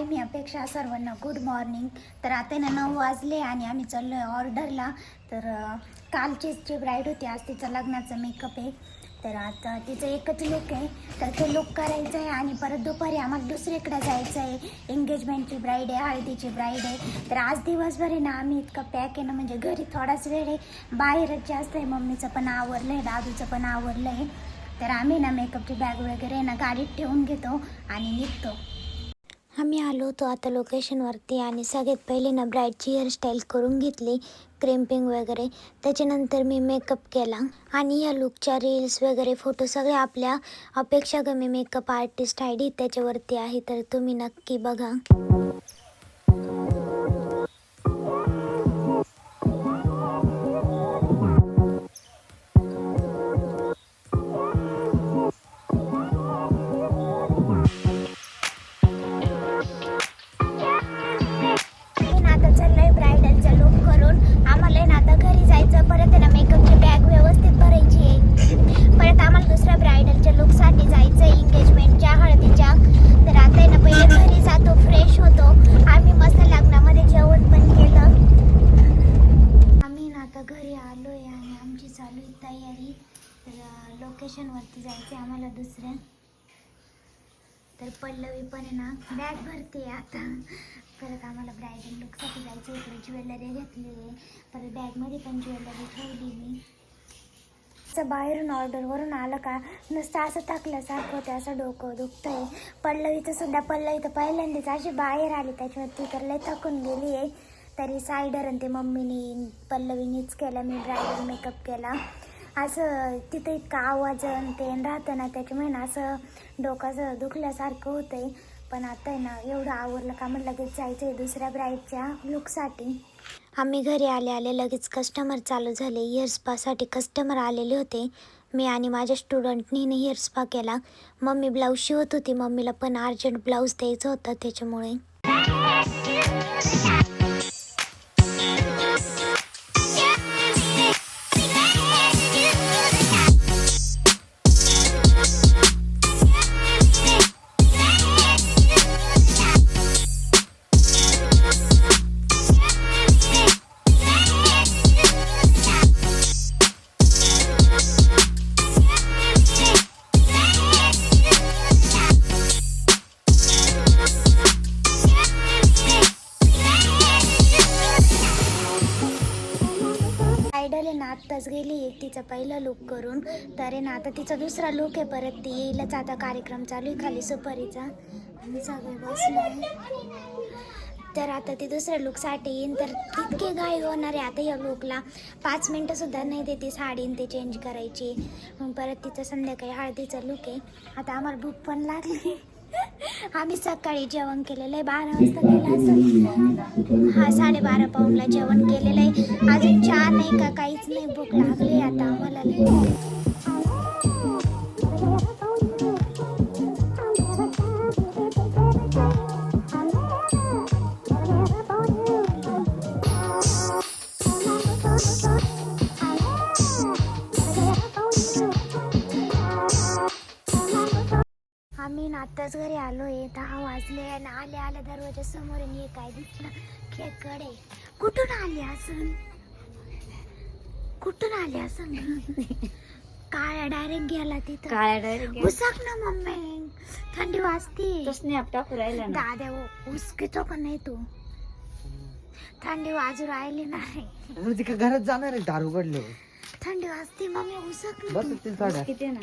हाय मी अपेक्षा सर्वांना good morning तर आता ना नऊ वाजले आणि आम्ही चाललो आहे ऑर्डरला. तर कालचीच जी ब्राईड होती. आज तिचं लग्नाचं मेकअप आहे. तर आता तिचं एकच लुक आहे. तर ते लुक करायचं आहे आणि परत दुपारी आम्हाला दुसरीकडे जायचं आहे. एंगेजमेंटची ब्राईड आहे हळदीची ब्राईड आहे. तर आज दिवसभर आहे ना आम्ही इतकं पॅक आहे ना म्हणजे घरी थोडाच वेळ आहे. बाहेरच जास्त आहे. मम्मीचं पण आवरलं आहे दादूचं पण आवरलं आहे तर आम्ही ना मेकअपची बॅग वगैरे ना गाडीत ठेवून घेतो आणि निघतो. आम्ही आलो होतो आता लोकेशनवरती आणि सगळ्यात पहिले ना ब्राईडची हेअरस्टाईल करून घेतली क्रेम्पिंग वगैरे. त्याच्यानंतर मी मेकअप केला आणि या लुकच्या रील्स वगैरे फोटो सगळे आपल्या अपेक्षा कमी मेकअप आर्टिस्ट आय डी त्याच्यावरती आहे तर तुम्ही नक्की बघा. करून ना आता घरी जायचं परत आहे ना मेकअपची बॅग व्यवस्थित भरायची आहे. परत आम्हाला दुसऱ्या ब्रायडलच्या लुकसाठी जायचं आहे एंगेजमेंटच्या हळदीच्या. तर आता आहे ना पहिले घरी जातो फ्रेश होतो. आम्ही मस्त लग्नामध्ये जेवण पण केलं. आम्ही ना आता घरी आलो आहे आणि आमची चालू आहे तयारी. तर लोकेशनवरती जायचं आहे आम्हाला दुसऱ्या तर पल्लवी पण आहे ना बॅग भरते आता. परत आम्हाला ब्रायडल लुकसाठी जायचं इकडे ज्वेलरी घेतली आहे. परत बॅगमध्ये पण ज्वेलरी ठेवली मी असं बाहेरून ऑर्डरवरून आलं का नुसतं असं थकल्यासारखं होतं असं डोकं दुखतंय. पल्लवीचं सुद्धा पल्लवी तर पहिल्यांदाच अशी बाहेर आली त्याच्यावर ती तर लय थकून गेली आहे. तरी सायडर आणि ते मम्मीनी पल्लवीनीच केलं मी ब्रायडल मेकअप केला. असं तिथं इतका आवाज आणि ते राहतं ना त्याच्यामुळे ना असं डोकाचं दुखल्यासारखं होतंय. पण आता आहे ना एवढं आवरलं का म्हणलं लगेच जायचं आहे दुसऱ्या ब्राईडच्या लुकसाठी. आम्ही घरी आले आले लगेच कस्टमर चालू झाले. हेअर स्पासाठी कस्टमर आलेले होते. मी आणि माझ्या स्टुडंटनी हेअर स्पा केला. मम्मी ब्लाऊज शिवत होती. मम्मीला पण अर्जंट ब्लाऊज द्यायचं होतं त्याच्यामुळे. आत्ताच गेली आहे तिचा पहिला लुक करून. तर ना आता तिचा दुसरा लुक आहे परत. ती येईलच आता कार्यक्रम चालू आहे खाली सुपारीचा. आम्ही सगळे बसलो आहे. तर आता ती दुसऱ्या लुकसाठी येईन. तर तितके घाई होणार आहे आता या लुकला पाच मिनटंसुद्धा नाही देते साडी ते चेंज करायची. मग परत तिचं संध्याकाळी हळदीचा लुक आहे. आता आम्हाला भूक पण लागली. आम्ही सकाळी जेवण केलेलं आहे. बारा वाजता केलं असं हा साडेबारा पाऊनला जेवण केलेलं आहे. अजून चहा नाही का काहीच नाही. भूक लागली आता. आम्हाला आत्ताच घरी आलो आहे. दहा वाजले आणि आले आले दरवाजा समोर आणि काय दिसलं. खेकडे. कुठून आले असून? कुठून आले असून? काळ्या डायरेक्ट गेला तिथं. काळ्या डायरेक्ट उसाक ना मम्मी. थंडी वाजते. तो स्नॅप टाकू राहिला ना. ऊस घेतो का नाही तू. थंडी वाजू राहिली नाही. का घरात जाणार आहे दार उघडले थंडी वाजते मम्मी उसक ना बस साड्या किती ना.